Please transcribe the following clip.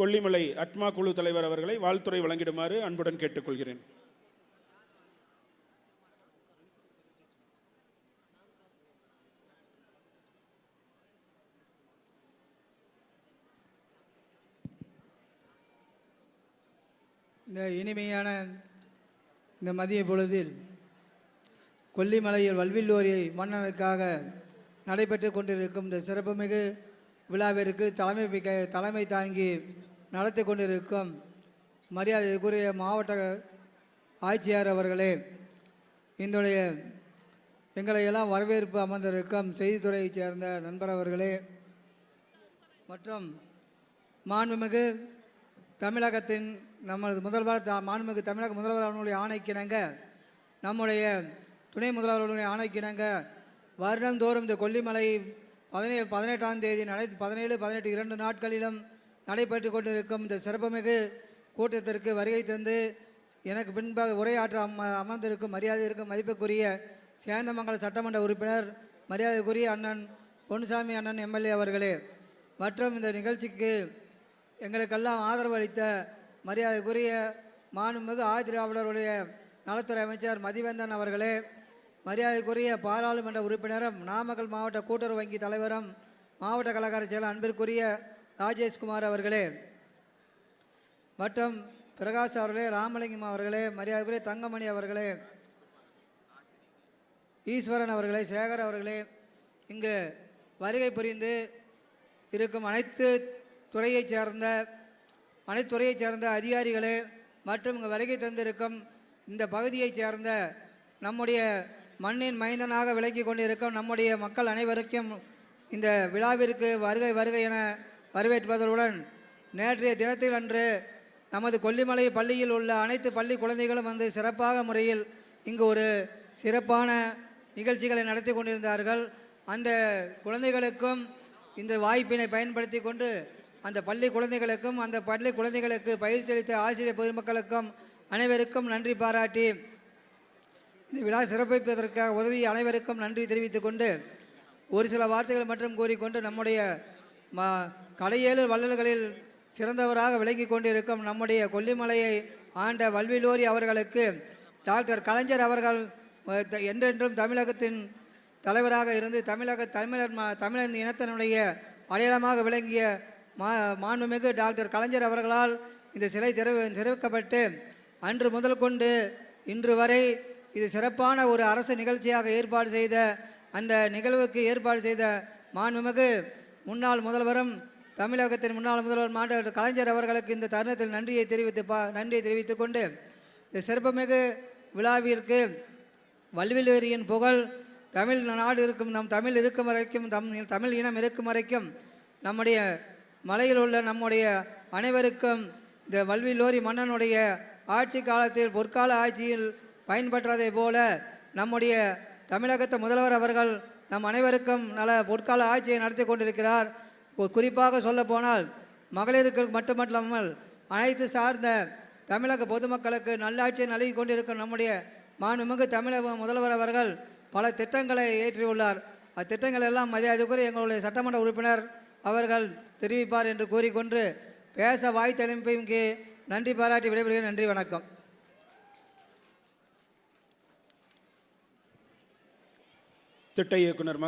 Kollimalai ATMA குழு தலைவர் அவர்களை வாழ்த்துறை வழங்கிடுமாறு அன்புடன் கேட்டுக்கொள்கிறேன். இந்த இனிமையான இந்த மதிய பொழுதில் கொல்லிமலையில் வல்வில்லோரி மன்னனுக்காக நடைபெற்று கொண்டிருக்கும் இந்த சிறப்புமிகு விழாவிற்கு தலைமை தலைமை தாங்கி நடத்தி கொண்டிருக்கும் மரியாதைக்குரிய மாவட்ட ஆட்சியார் அவர்களே இதனுடைய எங்களை எல்லாம் வரவேற்பு அமர்ந்திருக்கும் செய்தித்துறையைச் சேர்ந்த நண்பர் அவர்களே மற்றும் மாண்புமிகு தமிழகத்தின் நமது முதல்வர் மாண்புமிகு தமிழக முதல்வர் அவர்களுடைய ஆணைக்கிணங்க நம்முடைய துணை முதல்வர் அவர்களுடைய ஆணைக்கிணங்க வருடந்தோறும் இந்த கொல்லிமலை பதினேழு பதினெட்டாம் தேதி நடை பதினேழு பதினெட்டு இரண்டு நாட்களிலும் நடைபெற்று கொண்டிருக்கும் இந்த சிறப்புமிகு கூட்டத்திற்கு வருகை தந்து எனக்கு பின்பாக உரையாற்ற அம அமர்ந்திருக்கும் மரியாதை இருக்கும் மதிப்புக்குரிய சேந்தமங்கல சட்டமன்ற உறுப்பினர் மரியாதைக்குரிய அண்ணன் பொன்சாமி அண்ணன் எம்எல்ஏ அவர்களே மற்றும் இந்த நிகழ்ச்சிக்கு எங்களுக்கெல்லாம் ஆதரவு அளித்த மரியாதைக்குரிய மாண்புமிகு ஆதிராவிடருடைய நலத்துறை அமைச்சர் மதிவேந்தன் அவர்களே மரியாதைக்குரிய பாராளுமன்ற உறுப்பினரும் நாமக்கல் மாவட்ட கூட்டுறவு வங்கி தலைவரும் மாவட்ட கழக செயலர் அன்பிற்குரிய ராஜேஷ்குமார் அவர்களே மற்றும் பிரகாஷ் அவர்களே ராமலிங்கம் அவர்களே மரியாதைக்குரிய தங்கமணி அவர்களே ஈஸ்வரன் அவர்களே சேகர் அவர்களே இங்கு வருகை புரிந்து இருக்கும் அனைத்து துறையைச் சேர்ந்த அனைத்து துறையைச் சேர்ந்த அதிகாரிகளே மற்றும் இங்கு வருகை தந்திருக்கும் இந்த பகுதியைச் சேர்ந்த நம்முடைய மண்ணின் மைந்தனாக விளங்கி கொண்டிருக்கும் நம்முடைய மக்கள் அனைவருக்கும் இந்த விழாவிற்கு வருகை வருகை என வரவேற்பதனுடன் நேற்றைய தினத்தில் அன்று நமது கொல்லிமலை பள்ளியில் உள்ள அனைத்து பள்ளி குழந்தைகளும் வந்து சிறப்பாக முறையில் இங்கு ஒரு சிறப்பான நிகழ்ச்சிகளை நடத்தி கொண்டிருந்தார்கள். அந்த குழந்தைகளுக்கும் இந்த வாய்ப்பினை பயன்படுத்தி கொண்டு அந்த பள்ளி குழந்தைகளுக்கும் அந்த பள்ளி குழந்தைகளுக்கு பயிற்சி அளித்த ஆசிரியர் பொதுமக்களுக்கும் அனைவருக்கும் நன்றி பாராட்டி இந்த விழா சிறப்பிப்பதற்காக உதவி அனைவருக்கும் நன்றி தெரிவித்துக் கொண்டு ஒரு சில வார்த்தைகள் மட்டும் கூறிக்கொண்டு நம்முடைய ம கலையேழு வள்ளல்களில் சிறந்தவராக விளங்கி கொண்டிருக்கும் நம்முடைய கொல்லிமலையை ஆண்ட வல்விலோரி அவர்களுக்கு டாக்டர் கலைஞர் அவர்கள் என்றென்றும் தமிழகத்தின் தலைவராக இருந்து தமிழக தமிழர் ம- தமிழன் இனத்தினுடைய அடையாளமாக விளங்கிய மா மாண்புமிகு டாக்டர் கலைஞர் அவர்களால் இந்த சிலை திறவு தெரிவிக்கப்பட்டு அன்று முதல் கொண்டு இன்று வரை இது சிறப்பான ஒரு அரசு நிகழ்ச்சியாக ஏற்பாடு செய்த அந்த நிகழ்வுக்கு ஏற்பாடு செய்த மாண்புமிகு முன்னாள் முதல்வரும் தமிழகத்தின் முன்னாள் முதல்வர் மாண்ட கலைஞர் அவர்களுக்கு இந்த தருணத்தில் நன்றியை தெரிவித்து பா நன்றியை தெரிவித்துக் கொண்டு இந்த சிறப்புமிகு விழாவிற்கு வல்விலேரியின் புகழ் தமிழ் நாடு இருக்கும் நம் தமிழ் இருக்கும் வரைக்கும் தம் தமிழ் இனம் இருக்கும் வரைக்கும் நம்முடைய மலையில் உள்ள நம்முடைய அனைவருக்கும் இந்த வல்விலோரி மன்னனுடைய ஆட்சி காலத்தில் பொற்கால ஆட்சியில் பயன்பற்றதை போல நம்முடைய தமிழகத்து முதல்வர் அவர்கள் நம் அனைவருக்கும் நல பொற்கால ஆட்சியை நடத்தி கொண்டிருக்கிறார். குறிப்பாக சொல்லப்போனால் மகளிருக்கு மட்டுமல்லாமல் அனைத்து சார்ந்த தமிழக பொதுமக்களுக்கு நல்லாட்சியை நல்கி கொண்டிருக்கும் நம்முடைய மாண்புமிகு தமிழக முதல்வர் அவர்கள் பல திட்டங்களை ஏற்றியுள்ளார். அத்திட்டங்கள் எல்லாம் மரியாதைக்குரிய எங்களுடைய சட்டமன்ற உறுப்பினர் அவர்கள் தெரிவிப்பார் என்று கூறிக்கொண்டு பேச வாய்த்தளிப்பு அனுப்பிக்கு நன்றி பாராட்டி விடைபெறுகிறேன். நன்றி வணக்கம். తిట్టయ్యకున్నారు.